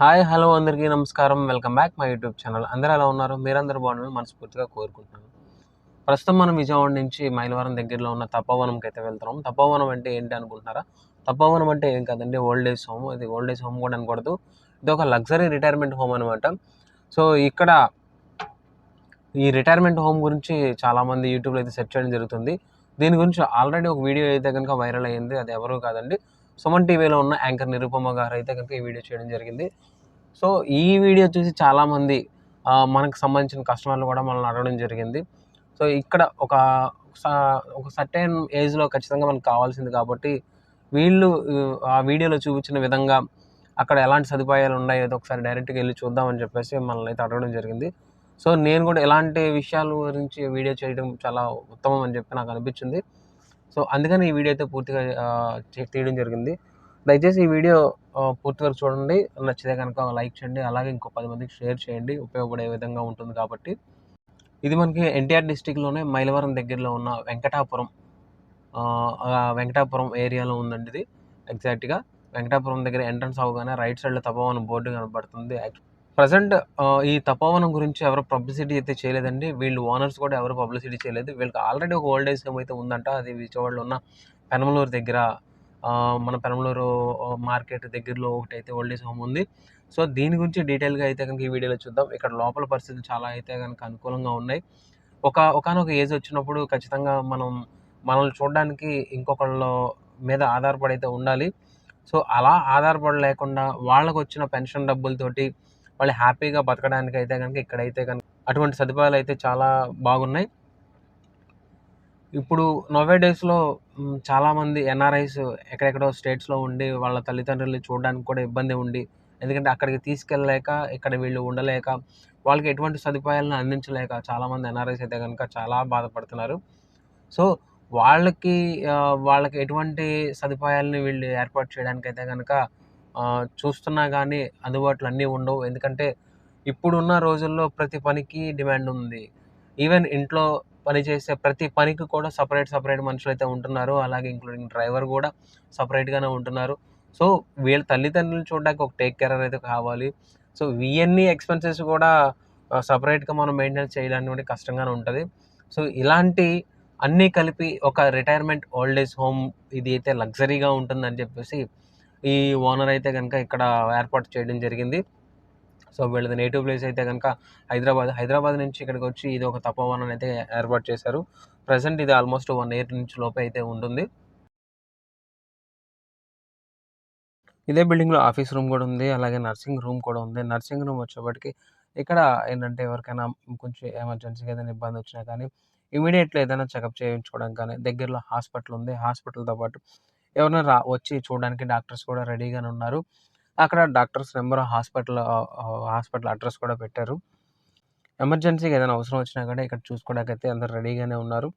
Hi hello అందరికీ నమస్కారం. Welcome back my YouTube channel. అందరూ ఎలా ఉన్నారు? మీరందరూ బాగున్నారు మనస్ఫూర్తిగా కోరుకుంటున్నాను. ప్రస్తుతం మనం విజయవాడ నుంచి మైలవరం దగ్గరలో ఉన్న తపోవనంకి అయితే వెళ్తున్నాం. తపోవనం అంటే ఏంటి అనుకుంటున్నారా? తపోవనం అంటే ఏం కాదండి ఓల్డ్ ఏజ్ హోమ్ ఇది ఓల్డ్ ఏజ్ హోమ్ కూడా అనకూడదు. ఇది ఒక లగ్జరీ రిటైర్మెంట్ హోమ్ అనమాట సో ఇక్కడ ఈ రిటైర్మెంట్ హోమ్ గురించి చాలామంది యూట్యూబ్లో అయితే సెర్చ్ చేయడం జరుగుతుంది. దీని గురించి ఆల్రెడీ ఒక వీడియో అయితే కనుక వైరల్ అయ్యింది. అది ఎవరు కాదండి సుమన్ టీవీలో ఉన్న యాంకర్ నిరుపమ గారు అయితే కనుక ఈ వీడియో చేయడం జరిగింది. సో ఈ వీడియో చూసి చాలామంది మనకు సంబంధించిన కస్టమర్లు కూడా మనల్ని అడగడం జరిగింది. సో ఇక్కడ ఒక స- ఒక సర్టైన్ ఏజ్లో ఖచ్చితంగా మనకు కావాల్సింది కాబట్టి వీళ్ళు ఆ, ఆ వీడియోలో చూపించిన విధంగా అక్కడ ఎలాంటి సదుపాయాలు ఉన్నాయో ఏదో ఒకసారి డైరెక్ట్గా వెళ్ళి చూద్దామని చెప్పేసి మనల్ని అయితే అడగడం జరిగింది. సో నేను కూడా ఎలాంటి విషయాల గురించి వీడియో చేయడం చాలా ఉత్తమం అని చెప్పి నాకు అనిపించింది. సో అందుకని ఈ వీడియో అయితే పూర్తిగా చే- తీయడం జరిగింది. దయచేసి ఈ వీడియో పూర్తిగా పూర్తి వరకు చూడండి. నచ్చితే కనుక లైక్ చేయండి. అలాగే ఇంకో పది మందికి షేర్ చేయండి. ఉపయోగపడే విధంగా ఉంటుంది కాబట్టి. ఇది మనకి ఎన్టీఆర్ డిస్టిక్లోనే మైలవరం దగ్గరలో ఉన్న వెంకటాపురం వెంకటాపురం ఏరియాలో ఉందండి ఇది. ఎగ్జాక్ట్గా వెంకటాపురం దగ్గర ఎంట్రన్స్ అవగానే రైట్ సైడ్లో తపోవనం బోర్డు కనబడుతుంది. ప్రజెంట్ ఈ తపోవనం గురించి ఎవరు పబ్లిసిటీ అయితే చేయలేదండి. వీళ్ళు ఓనర్స్ కూడా ఎవరు పబ్లిసిటీ చేయలేదు. వీళ్ళకి ఆల్రెడీ ఒక ఓల్డ్ ఏజ్ హోమ్ అయితే ఉందంట. అది విజయవాడలో ఉన్న పెనమలూరు దగ్గర మన పెనమలూరు మార్కెట్ దగ్గరలో ఒకటి అయితే ఓల్డ్ ఏజ్ హోమ్ ఉంది. సో దీని గురించి డీటెయిల్గా అయితే కనుక ఈ వీడియోలో చూద్దాం. ఇక్కడ లోపల పరిస్థితులు చాలా అయితే కనుక అనుకూలంగా ఉన్నాయి. ఒక ఒకనొక ఏజ్ వచ్చినప్పుడు ఖచ్చితంగా మనం మనల్ని చూడడానికి ఇంకొకళ్ళ మీద ఆధారపడి అయితే ఉండాలి. సో అలా ఆధారపడలేకుండా వాళ్ళకు వచ్చిన పెన్షన్ డబ్బులతోటి వాళ్ళు హ్యాపీగా బతకడానికి అయితే కనుక ఇక్కడైతే కనుక అటువంటి సదుపాయాలు అయితే చాలా బాగున్నాయి. ఇప్పుడు నోవే డేస్లో చాలామంది ఎన్ఆర్ఐస్ ఎక్కడెక్కడో స్టేట్స్లో ఉండి వాళ్ళ తల్లిదండ్రులు చూడడానికి కూడా ఇబ్బంది ఉండి ఎందుకంటే అక్కడికి తీసుకెళ్ళలేక ఇక్కడ వీళ్ళు ఉండలేక వాళ్ళకి ఎటువంటి సదుపాయాలను అందించలేక చాలామంది ఎన్ఆర్ఐస్ అయితే కనుక చాలా బాధపడుతున్నారు. సో వాళ్ళకి వాళ్ళకి ఎటువంటి సదుపాయాలని వీళ్ళు ఏర్పాటు చేయడానికి అయితే కనుక చూస్తున్నా కానీ అందుబాటులో అన్నీ ఉండవు. ఎందుకంటే ఇప్పుడున్న రోజుల్లో ప్రతి పనికి డిమాండ్ ఉంది. ఈవెన్ ఇంట్లో పని చేసే ప్రతి పనికి కూడా సపరేట్ సపరేట్ మనుషులు అయితే ఉంటున్నారు. అలాగే ఇంక్లూడింగ్ డ్రైవర్ కూడా సపరేట్గానే ఉంటున్నారు. సో వీళ్ళ తల్లిదండ్రులు చూడడానికి ఒక టేక్ కేర్ అయితే కావాలి. సో ఇవన్నీ ఎక్స్పెన్సెస్ కూడా సపరేట్గా మనం మెయింటైన్ చేయడానికి కూడా కష్టంగానే ఉంటుంది. సో ఇలాంటి అన్నీ కలిపి ఒక రిటైర్మెంట్ ఓల్డ్ ఏజ్ హోమ్ ఇది అయితే లగ్జరీగా ఉంటుందని చెప్పేసి ఈ ఓనర్ అయితే కనుక ఇక్కడ ఏర్పాటు చేయడం జరిగింది. సో వీళ్ళది నేటివ్ ప్లేస్ అయితే కనుక హైదరాబాద్. హైదరాబాద్ నుంచి ఇక్కడికి వచ్చి ఇది ఒక తపోవనం అయితే ఏర్పాటు చేశారు. ప్రజెంట్ ఇది ఆల్మోస్ట్ వన్ ఇయర్ నుంచి లోపే అయితే ఉంటుంది. ఇదే బిల్డింగ్లో ఆఫీస్ రూమ్ కూడా ఉంది. అలాగే నర్సింగ్ రూమ్ కూడా ఉంది. నర్సింగ్ రూమ్ వచ్చేప్పటికి ఇక్కడ ఏంటంటే ఎవరికైనా కొంచెం ఎమర్జెన్సీగా ఏదైనా ఇబ్బంది వచ్చినా కానీ ఇమీడియట్లీ ఏదైనా చెకప్ చేయించుకోవడానికి కానీ దగ్గరలో హాస్పిటల్ ఉంది. హాస్పిటల్తో పాటు ఎవరైనా రా వచ్చి చూడడానికి డాక్టర్స్ కూడా రెడీగానే ఉన్నారు. అక్కడ doctors number hospital hospital address కూడా పెట్టారు. ఎమర్జెన్సీగా ఏదైనా అవసరం వచ్చినా కూడా ఇక్కడ చూసుకోవడానికి అయితే అందరు రెడీగానే ఉన్నారు.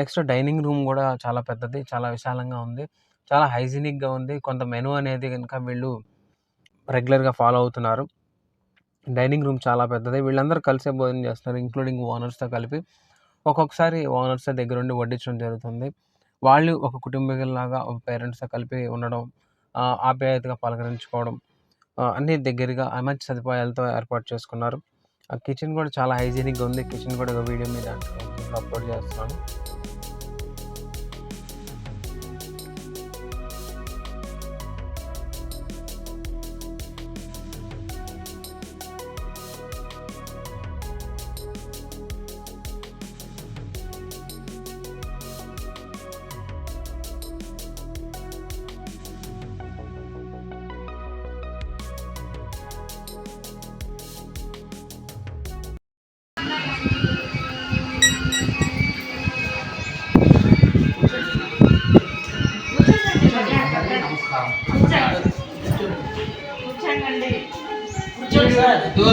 నెక్స్ట్ డైనింగ్ రూమ్ కూడా చాలా పెద్దది చాలా విశాలంగా ఉంది. చాలా హైజీనిక్గా ఉంది. కొంత మెనూ అనేది కనుక వీళ్ళు రెగ్యులర్గా ఫాలో అవుతున్నారు. డైనింగ్ రూమ్ చాలా పెద్దది. వీళ్ళందరూ కలిసే భోజనం చేస్తున్నారు ఇంక్లూడింగ్ ఓనర్స్తో కలిపి. ఒక్కొక్కసారి ఓనర్స్ దగ్గరుండి వడ్డించడం జరుగుతుంది. వాళ్ళు ఒక కుటుంబీకుల్లాగా ఒక పేరెంట్స్తో కలిపి ఉండడం ఆప్యాయతగా పలకరించుకోవడం అన్నీ అన్ని దగ్గరగా మంచి సదుపాయాలతో ఏర్పాటు చేసుకున్నారు. ఆ కిచెన్ కూడా చాలా హైజీనిక్గా ఉంది. కిచెన్ కూడా ఒక వీడియో మీద అప్లోడ్ చేస్తున్నాను.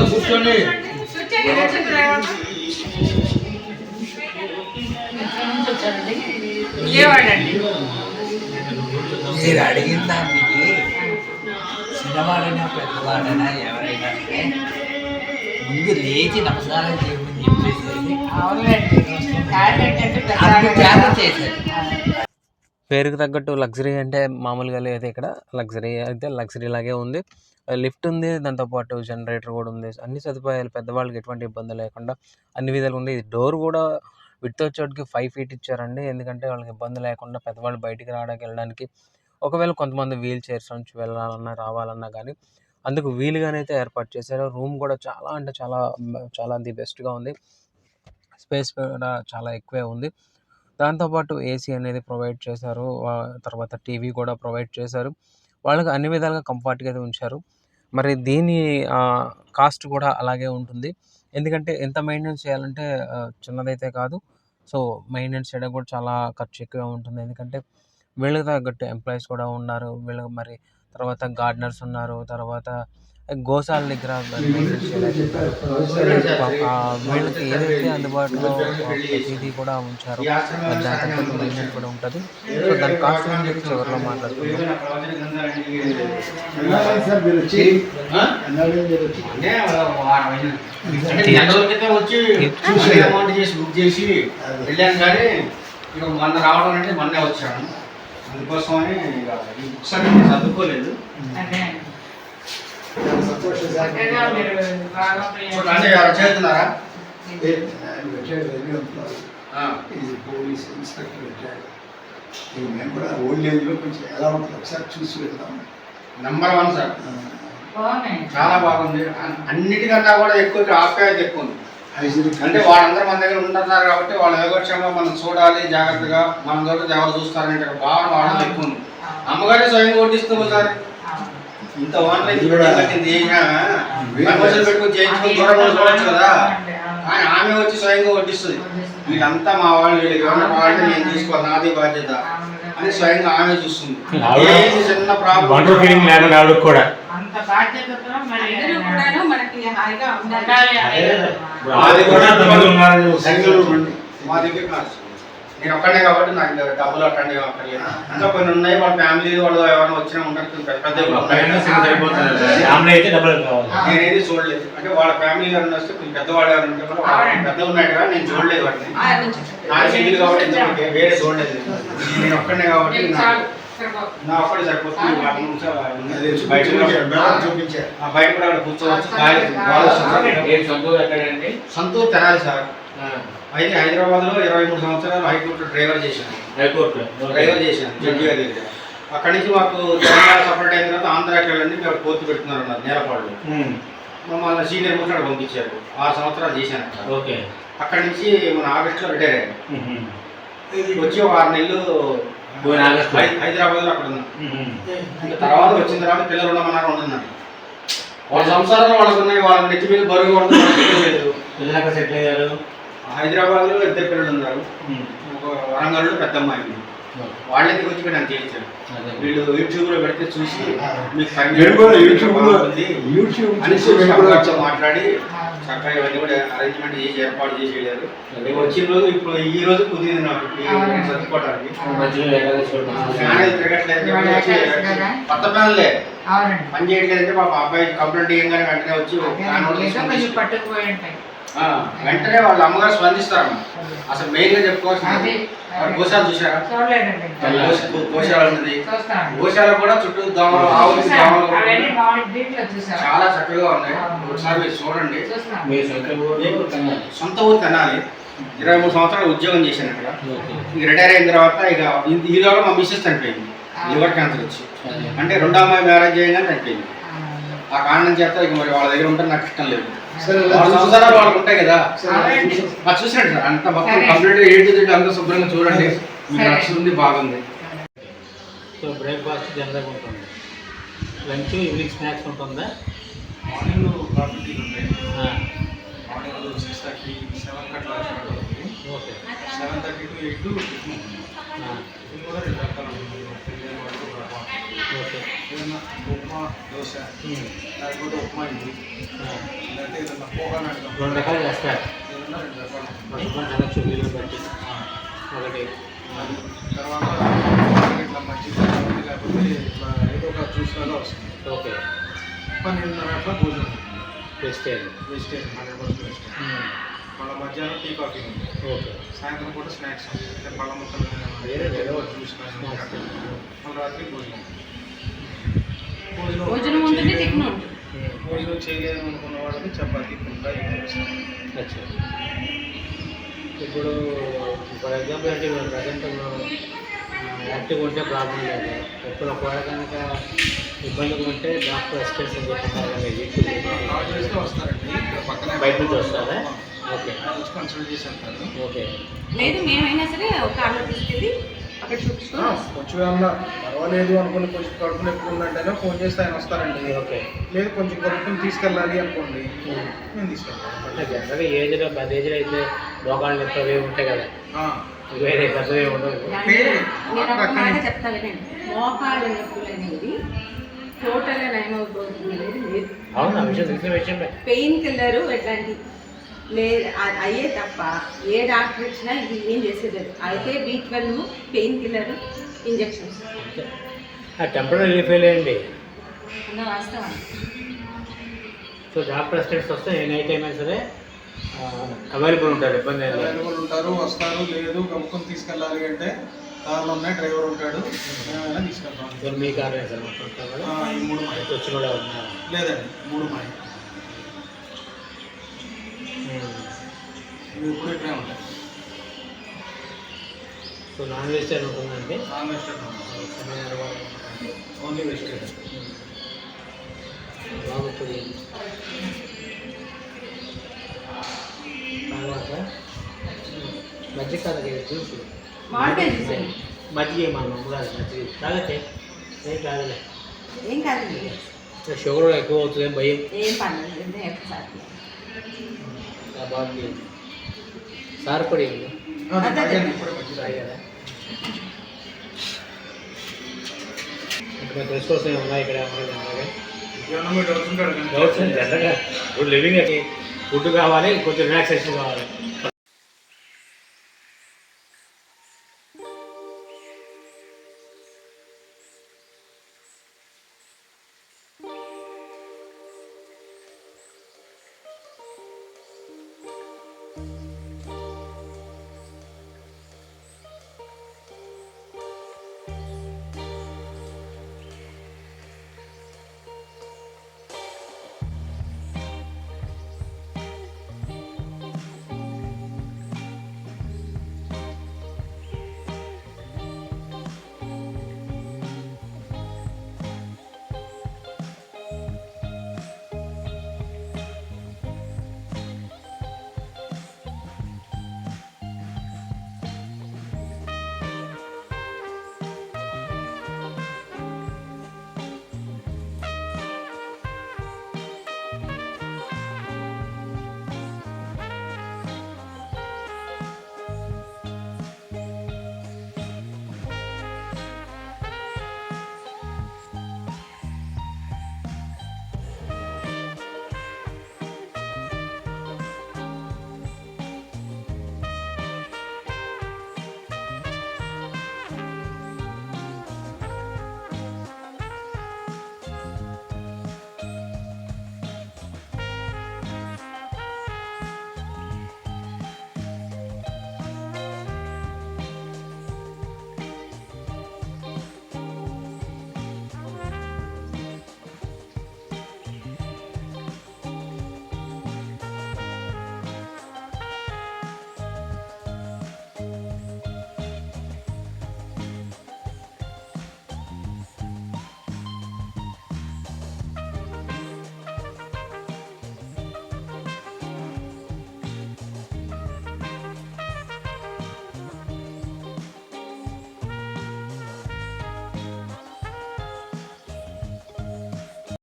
కూర్చోండి మీరు అడిగిన దానికి చిన్నవాడైనా పెద్దవాడైనా ఎవరైనా? ముందు లేచి నమస్కారం చేయమని చెప్పేసి అవునండి చేశారు. పేరుకి తగ్గట్టు లగ్జరీ అంటే మామూలుగా లేదు ఇక్కడ. లగ్జరీ అయితే లగ్జరీ లాగే ఉంది. లిఫ్ట్ ఉంది దాంతోపాటు జనరేటర్ కూడా ఉంది. అన్ని సదుపాయాలు పెద్దవాళ్ళకి ఎటువంటి ఇబ్బంది లేకుండా అన్ని విధాలు ఉంది. డోర్ కూడా విత్ వచ్చేటికి ఫైవ్ ఫీట్ ఇచ్చారండి. ఎందుకంటే వాళ్ళకి ఇబ్బంది లేకుండా పెద్దవాళ్ళు బయటికి రావడానికి వెళ్ళడానికి ఒకవేళ కొంతమంది వీల్ చైర్స్ నుంచి వెళ్ళాలన్నా రావాలన్నా కానీ అందుకు వీలుగానైతే ఏర్పాటు చేశారు. రూమ్ కూడా చాలా అంటే చాలా చాలా ది బెస్ట్గా ఉంది. స్పేస్ కూడా చాలా ఎక్కువే ఉంది. దాంతోపాటు ఏసీ అనేది ప్రొవైడ్ చేశారు. వా- తర్వాత టీవీ కూడా ప్రొవైడ్ చేశారు. వాళ్ళకి అన్ని విధాలుగా కంఫర్ట్గా అయితే ఉంచారు. మరి దీని కాస్ట్ కూడా అలాగే ఉంటుంది. ఎందుకంటే ఎంత మెయింటెనెన్స్ చేయాలంటే చిన్నదైతే కాదు. సో మెయింటెనెన్స్ చేయడం కూడా చాలా ఖర్చు ఎక్కువగా ఉంటుంది. ఎందుకంటే వీళ్ళకి తగ్గట్టు ఎంప్లాయీస్ కూడా ఉన్నారు. వీళ్ళకి మరి తర్వాత గార్డెనర్స్ ఉన్నారు. తర్వాత గోశాల దగ్గర వీళ్ళకి ఏదైతే అందుబాటులో ప్రతిదీ కూడా ఉంచారు కూడా ఉంటుంది. సో దాని కాస్ట్ గురించి చెప్పి చివరిలో మాట్లాడుతున్నాం ఇక మొన్న రావడం అంటే మొన్నే వచ్చాను అందుకోసమని ఇక ఈ బుక్స్ అన్ని నేను చదువుకోలేదు చేస్తున్నారా. ఇది పోలీస్ ఇన్స్పెక్టర్ రిటైర్డ్ ఇది మేము కూడా ఓల్డ్ ఏజ్లో కొంచెం ఎలా ఉంటుంది ఒకసారి చూసి వెళ్దాం. నంబర్ వన్ సార్ చాలా బాగుంది. అన్- అన్నిటికన్నా కూడా ఎక్కువ ఇక్కడ ఆప్యాయత ఎక్కువ ఉంది. అంటే వాళ్ళందరూ మన దగ్గర ఉంటున్నారు కాబట్టి వాళ్ళ యోగక్షేమం మనం చూడాలి జాగ్రత్తగా మన దగ్గర ఎవరు చూస్తారనే ఒక భావన వాళ్ళలో ఎక్కువ ఉంది. అమ్మగారే స్వయంగా వడ్డిస్తుంది సార్. ఇంత ఆన్లైన్ పెట్టుకుని చూడొచ్చు కదా? ఆమె వచ్చి స్వయంగా వడ్డిస్తుంది. వీళ్ళంతా మా వాళ్ళు వీళ్ళకి ఏమన్నా కావాలంటే నేను తీసుకోవాలి నాది బాధ్యత అని స్వయంగా ఆమె చూస్తుంది. చిన్న ప్రాబ్లం లేకుండా కూడా. కూడా మా దగ్గర కాదు నేను ఒక్కడే కాబట్టి నాకు డబ్బులు అట్టండి అక్కర్లేదు ఇంకా కొన్ని ఉన్నాయి వాళ్ళ ఫ్యామిలీ వాళ్ళు ఎవరైనా వచ్చినా ఉంటారు పెద్ద నేనేది చూడలేదు. అంటే వాళ్ళ ఫ్యామిలీ ఎవరైనా వస్తే కొంచెం పెద్దవాళ్ళు ఎవరైనా ఉంటే కూడా పెద్ద ఉన్నాయి కదా నేను చూడలేదు వాటిని. నా సింగిల్ కాబట్టి వేరే చూడలేదు. నేను ఒక్కడే కాబట్టి. నా ఒక్కడే సరిపోతుంది. బయట బయట కూడా అక్కడ కూర్చోవచ్చు సొంతూరు ఎక్కడండి? సంతూర్ తెనాలి సార్. అయితే హైదరాబాద్లో ఇరవై మూడు సంవత్సరాలు హైకోర్టు డ్రైవర్ చేశాను హైకోర్టు డ్రైవర్ చేశాను జడ్జి గారి దగ్గర. అక్కడి నుంచి మాకు తెలంగాణ సపరేట్ అయిన తర్వాత ఆంధ్రాకి వెళ్ళండి మీరు కోర్టు పెడుతున్నారు అన్నారు నేలపాడులో మమ్మల్ని సీనియర్ ముఖ్యుడు పంపించారు. ఆరు సంవత్సరాలు చేశాను ఓకే. అక్కడి నుంచి మన ఆగస్టులో రిటైర్ అయ్యాను వచ్చి ఒక ఆరు నెలలు హైదరాబాద్లో అక్కడ ఉన్నాను తర్వాత వచ్చిన తర్వాత పిల్లలు ఉండమన్నారు ఉంటున్నాను వాళ్ళ సంసారాలు వాళ్ళకు ఉన్నాయి వాళ్ళ నెత్తి మీద బరువు ఎక్కడ సెటిల్ అయ్యారు? హైదరాబాద్లో ఇద్దరు పిల్లలు ఉన్నారు. ఒక వరంగల్లో పెద్ద అమ్మాయి ఉంది. వాళ్ళ దగ్గరికి వచ్చి చేయించారు. అదే. వీళ్ళు యూట్యూబ్లో పెడితే చూసి మీకు యూట్యూబ్ అని వచ్చాం మాట్లాడి చక్కగా ఇవన్నీ కూడా అరేంజ్మెంట్ చేసి ఏర్పాటు చేసి వెళ్ళారు. మేము వచ్చిన రోజు ఇప్పుడు ఈ రోజు కుదిరింది నాకు. చదువుకోవడానికి తిరగట్లేదు. కొత్త అవునండి. పని చేయట్లేదంటే పాప అబ్బాయి కంప్లైంట్ చేయగానే వెంటనే వచ్చి పట్టుకుపోయి ఉంటాయి. వెంటనే వాళ్ళ అమ్మగారు స్పందిస్తారు అసలు మెయిన్గా చెప్పుకోవాల్సింది గోశాల చూసారా గోశాల చూస్తాను. గోశాల కూడా చుట్టూ దోమలు ఆవులు దోమలు చాలా చక్కగా ఉన్నాయి. ఒకసారి మీరు చూడండి. సొంత ఊరు తెనాలి. ఇరవై మూడు సంవత్సరాలు ఉద్యోగం చేశాను అక్కడ. రిటైర్ అయిన తర్వాత ఇక ఈ- ఈలోగా మా మిస్సెస్ చనిపోయింది. లివర్ క్యాన్సర్ వచ్చి. అంటే రెండో అమ్మాయి మ్యారేజ్ చేయగానే చనిపోయింది. ఆ కారణం చేత ఇక మరి వాళ్ళ దగ్గర ఉంటే నాకు ఇష్టం లేదు. సరే వాళ్ళ ఉంటాయి కదా. చూసినట్టు సార్ అంత మొత్తం. కంప్లీట్ టు అంత శుభ్రంగా చూడండి. మీకు సరే. నచ్చుతుంది బాగుంది. సో బ్రేక్ఫాస్ట్ జనరల్గా ఉంటుంది. లంచ్ ఈవినింగ్ స్నాక్స్ ఉంటుందా? మార్నింగ్ కాఫీ టీలు ఉంటాయి ఆ, మార్నింగ్ సిక్స్ థర్టీ సెవెన్ అట్లా స్టార్ట్ అవుతుంది okay. Seven thirty to eight tiffin ఆ, టిఫిన్ కూడా రెండు రకాలు ఉంటుంది. పెళ్ళి వరకు రవ్వ. ఓకే. ఏదైనా ఉప్మా దోశ ఉమ్, లేకపోతే ఉప్మా ఇడ్లీ ఆ, లేకపోతే ఏదైనా పోహా లాంటి రెండు రకాలు చేస్తారు ఏదైనా రెండు రకాలు ఉంటుంది. కొంచెం తినచ్చు వీలు బట్టి ఆ, ఒకటి అది తర్వాత ఇట్లా మజ్జిగ కానీ లేకపోతే ఇట్లా ఏదో ఒక జ్యూస్ లాగా వస్తుంది ఓకే పన్నెండున్నర అట్లా భోజనం. Vegetarian vegetarian hundred percent vegetarian మళ్ళీ మధ్యాహ్నం టీ కాఫీ ఉంది ఓకే సాయంత్రం పూట స్నాక్స్ అంటే పళ్ళ ముక్కలు జ్యూస్. మళ్ళీ రాత్రి భోజనం భోజనం భోజనం చేయలేము అనుకున్న వాళ్ళకి చపాతీ పుల్కా ఇప్పుడు ఫర్ ఎగ్జాంపుల్ అంటే ఇప్పుడు ప్రజెంట్ యాక్టివ్ ఉంటే ప్రాబ్లం లేదు ఎప్పుడు ఒకవేళ కనుక ఇబ్బందిగా ఉంటే డాక్టర్ అసిస్టెంట్స్ అని పక్కనే బయట నుంచి వస్తారా ఓకే. కన్సల్ట్ చేసి వెళ్తారు ఓకే. లేదు మేమైనా సరే ఒక కార్లో తీసుకెళ్ళి అక్కడ. కొంచెం ఏమన్నా పర్వాలేదు అనుకుని కొంచెం కడుపులు ఎక్కువ ఉందంటేనే ఫోన్ చేస్తే ఆయన వస్తారండి. ఓకే. లేదు కొంచెం కడుపుని తీసుకెళ్ళాలి అనుకోండి నేను తీసుకెళ్తాను. అంటే జనరల్గా ఏజ్లో పెద్ద ఏజ్లో అయితే మోకాళ్ళు నొప్పి ఉంటాయి కదా. ఆ, వేరే పెద్దవి ఉండవు. అంటే నేను ఒక మాట చెప్తా వినండి. మోకాళ్ళ నొప్పులు అనేది టోటల్గా అవును విషయం తెలిసిన విషయమే. పెయిన్ కిల్లర్ ఎట్లాంటి లేదు అది అయ్యే తప్ప ఏ డాక్టర్ ఇచ్చినా ఇది ఏం చేసేది? అయితే B twelve pain killer injections temporary relief వాస్తవం. సో డాక్టర్ అసిస్టెంట్స్ వస్తే ఏ నైట్ అయినా సరే అవైలబుల్ ఉంటారు ఇబ్బంది అవైలబుల్ ఉంటారు వస్తారు లేదు గమ్ముకొని తీసుకెళ్ళాలి అంటే కార్లో ఉన్నాయి డ్రైవర్ ఉంటాడు తీసుకెళ్తాం. మీ కార్ సార్? మొత్తం మూడు మాయ. వచ్చిన కూడా ఉన్నారు లేదండి మూడు మాయ. ఎప్పుడు ఇక్కడే ఉంటాయి సో నాన్ వెజిటేరియన్ ఉంటుందండి. నాన్ వెజిటేరియన్ ఓన్లీ వెజిటేరియన్ బాగుంటుంది తర్వాత మజ్జిగ కాదు జ్యూస్ మజ్జిగ. మా అమ్మగారు మజ్జిగ తాగచ్చే? ఏం తాగలే. ఏం కాదు షుగర్ ఎక్కువ అవుతుంది ఏం భయం? ఏం పర్లేదు ఒకసారి ఆ బాగుంది సార్ పొడి ఉంది. ఇప్పుడే మంచిది తాగారా ఇంకా తెలుసుకోవాల్సిన ఉన్నాయి ఇక్కడ అలాగే ఏమన్నా మీరు డౌట్స్ ఉంటాడు కానీ డౌట్స్ జనరల్గా ఇప్పుడు లివింగ్ ఫుడ్ కావాలి కొంచెం రిలాక్సేషన్ కావాలి